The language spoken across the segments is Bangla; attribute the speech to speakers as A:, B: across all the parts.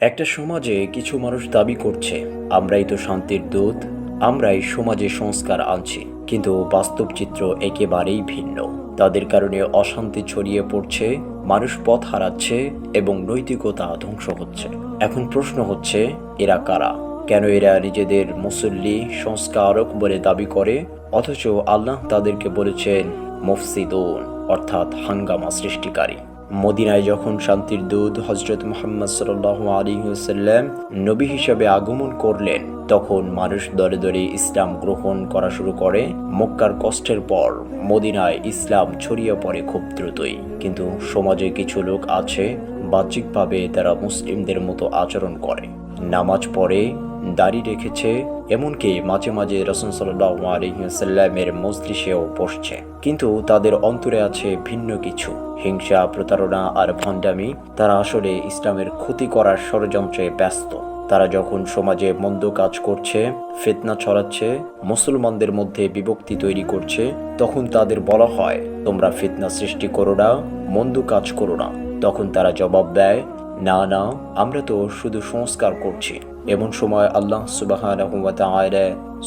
A: একটা সমাজে কিছু মানুষ দাবি করছে, আমরাই তো শান্তির দূত, আমরাই সমাজে সংস্কার আনছি। কিন্তু বাস্তব চিত্র একেবারেই ভিন্ন। তাদের কারণে অশান্তি ছড়িয়ে পড়ছে, মানুষ পথ হারাচ্ছে এবং নৈতিকতা ধ্বংস হচ্ছে। এখন প্রশ্ন হচ্ছে, এরা কারা? কেন এরা নিজেদের মুসল্লি, সংস্কারক বলে দাবি করে? অথচ আল্লাহ তাদেরকে বলেছেন, মুফসিদুন, অর্থাৎ হাঙ্গামা সৃষ্টিকারী। মদিনায় যখন শান্তির দূত হজরত মোহাম্মদ সাল্লাহ আলী হুসাল্লাম নবী হিসাবে আগমন করলেন, তখন মানুষ দরে দরে ইসলাম গ্রহণ করা শুরু করে মক্কার কষ্টের পর। মদিনায় ইসলাম ছড়িয়ে পড়ে খুব দ্রুতই। কিন্তু সমাজে কিছু লোক আছে, বাহ্যিকভাবে তারা মুসলিমদের মতো আচরণ করে। নামাজ পড়ে, দাড়ি রেখেছে, এমনকি মাঝে মাঝে রসুন সাল্লাহ আলহিসাল্লামের মজলিসেও বসছে। কিন্তু তাদের অন্তরে আছে ভিন্ন কিছু। হিংসা, প্রতারণা আর ভণ্ডামি, তারা আসলে ইসলামের ক্ষতি করার ষড়যন্ত্রে ব্যস্ত। তারা যখন সমাজে মন্দ কাজ করছে, ফেতনা ছড়াচ্ছে, মুসলমানদের মধ্যে বিভক্তি তৈরি করছে, তখন তাদের বলা হয়, তোমরা ফিতনা সৃষ্টি করো না, মন্দ কাজ করো না। তখন তারা জবাব দেয় না না, আমরা তো শুধু সংস্কার করছি। এমন সময় আল্লাহ সুবাহ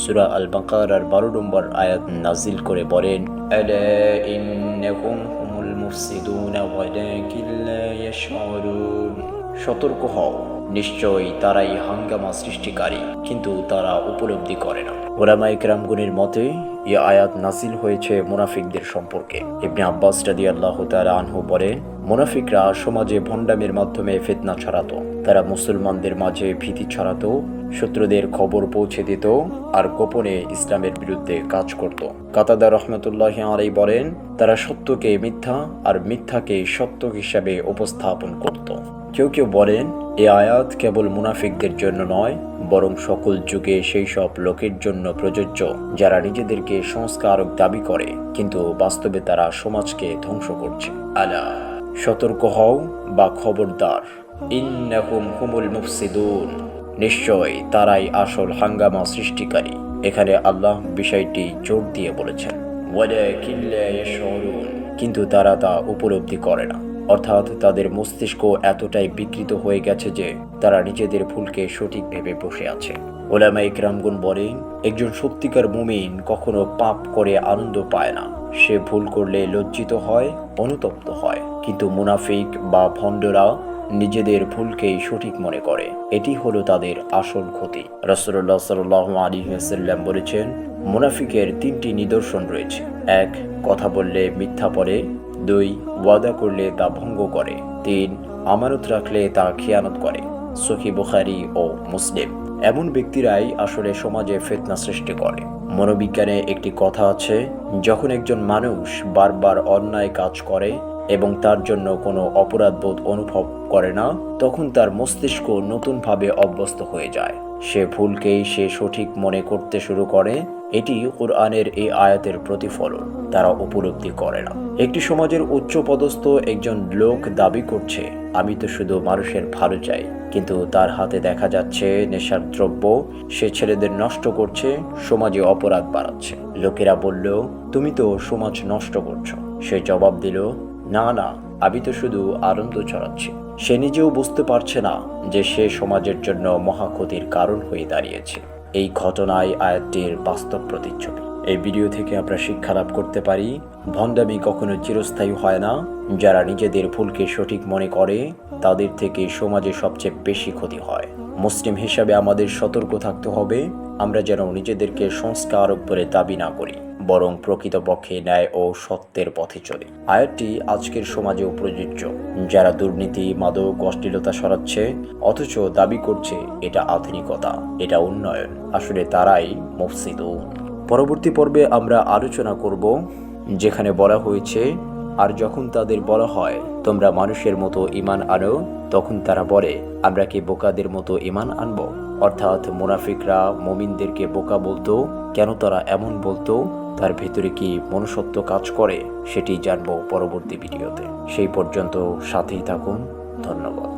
A: সুরা আল বাকার আর বারো নম্বর আয়াত নাজিল করে বলেন সতর্ক হও, নিশ্চয়ই তারাই হাঙ্গামা সৃষ্টিকারী, কিন্তু তারা উপলব্ধি করে না। ওলামা ইকরামগুনের মতে এ আয়াত নাজিল হয়েছে মুনাফিকদের সম্পর্কে। ইবনে আব্বাস রাদি আল্লাহ তারা আনহু বলেন মুনাফিকরা সমাজে ভণ্ডামের মাধ্যমে ফিতনা ছড়াতো। তারা মুসলমানদের মাঝে ভীতি ছড়াতো, শত্রুদের খবর পৌঁছে দিত আর গোপনে ইসলামের বিরুদ্ধে কাজ করত। কাতাদা রহমতুল্লাহ আলাই বলেন, তারা সত্যকে মিথ্যা আর মিথ্যাকে সত্য হিসাবে উপস্থাপন করত। কেউ কেউ বলেন, এ আয়াত কেবল মুনাফিকদের জন্য নয়, বরং সকল যুগে সেই সব লোকের জন্য প্রযোজ্য, যারা নিজেদেরকে সংস্কারক দাবি করে, কিন্তু বাস্তবে তারা সমাজকে ধ্বংস করছে। আলা, সতর্ক হও বা খবরদার। ইন্নাহুম নিশ্চয় তারাই আসল হাঙ্গামা সৃষ্টিকারী। এখানে আল্লাহ বিষয়টি জোর দিয়ে বলেছেন। কিন্তু তারা তা উপলব্ধি করে না। অর্থাৎ তাদের মস্তিষ্ক এতটাই বিকৃত হয়ে গেছে যে তারা নিজেদের ভুলকে সঠিক ভেবে বসে আছে। ওলামা ইকরামগুন বলেন, একজন সত্যিকার মুমিন কখনো পাপ করে আনন্দ পায় না। সে ভুল করলে লজ্জিত হয়, অনুতপ্ত হয়। কিন্তু মুনাফিক বা ভণ্ডরা নিজেদের ভুলকেই সঠিক মনে করে। এটি হলো তাদের আসল ক্ষতি। রসল্লাহ সাল আলী সাল্লাম বলেছেন, মুনাফিকের তিনটি নিদর্শন রয়েছে। এক, কথা বললে মিথ্যা পড়ে। দুই, ওয়াদা করলে তা ভঙ্গ করে। তিন, আমানত রাখলে তা খেয়ানত করে। সখী বুখারি ও মুসলিম। এমন ব্যক্তিরাই আসলে সমাজে ফেতনা সৃষ্টি করে। মনোবিজ্ঞানে একটি কথা আছে, যখন একজন মানুষ বারবার অন্যায় কাজ করে এবং তার জন্য কোনো অপরাধবোধ অনুভব করে না, তখন তার মস্তিষ্ক নতুনভাবে অভ্যস্ত হয়ে যায়। সে ভুলকেই সে সঠিক মনে করতে শুরু করে, এটি কোরআনের এই আয়াতের প্রতিফলন। তারা উপলব্ধি করে না। একটি সমাজের উচ্চ পদস্থ একজন লোক দাবি করছে, আমি তো শুধু মানুষের ভালো চাই, কিন্তু তার হাতে দেখা যাচ্ছে নেশার দ্রব্য, সে ছেলেদের নষ্ট করছে, সমাজে অপরাধ বাড়াচ্ছে। লোকেরা বলল, তুমি তো সমাজ নষ্ট করছ। সে জবাব দিল, না না, আমি তো শুধু আনন্দ ছড়াচ্ছি। সে নিজেও বুঝতে পারছে না যে সে সমাজের জন্য মহাক্ষতির কারণ হয়ে দাঁড়িয়েছে। এই ঘটনায় আয়াতটির বাস্তব প্রতিচ্ছবি। এই ভিডিও থেকে আমরা শিক্ষা লাভ করতে পারি, ভণ্ডামি কখনো চিরস্থায়ী হয় না। যারা নিজেদের ভুলকে সঠিক মনে করে, তাদের থেকে সমাজে সবচেয়ে বেশি ক্ষতি হয়। মুসলিম হিসাবে আমাদের সতর্ক থাকতে হবে। আমরা যেন নিজেদেরকে সংস্কারক বলে দাবি না করি। বরং প্রকৃতপক্ষে ন্যায় ও সত্যের পথে চলে। আয়াতটি আজকের সমাজেও প্রযোজ্য। যারা দুর্নীতি, মাদক, অশ্লীলতা সরাচ্ছে, অথচ দাবি করছে এটা আধুনিকতা, এটা উন্নয়ন, আসলে তারাই মুফসিদুন। পরবর্তী পর্বে আমরা আলোচনা করব যেখানে বলা হয়েছে, আর যখন তাদের বলা হয়, তোমরা মানুষের মতো ইমান আনো তখন তারা বলে, আমরা কি বোকাদের মতো ইমান আনব? অর্থাৎ মুনাফিকরা, মমিনদেরকে বোকা বলতো, কেন তারা এমন বলতো? তার ভেতরে কি মনুষ্যত্ব কাজ করে, সেটি জানব পরবর্তী ভিডিওতে। সেই পর্যন্ত সাথেই থাকুন, ধন্যবাদ।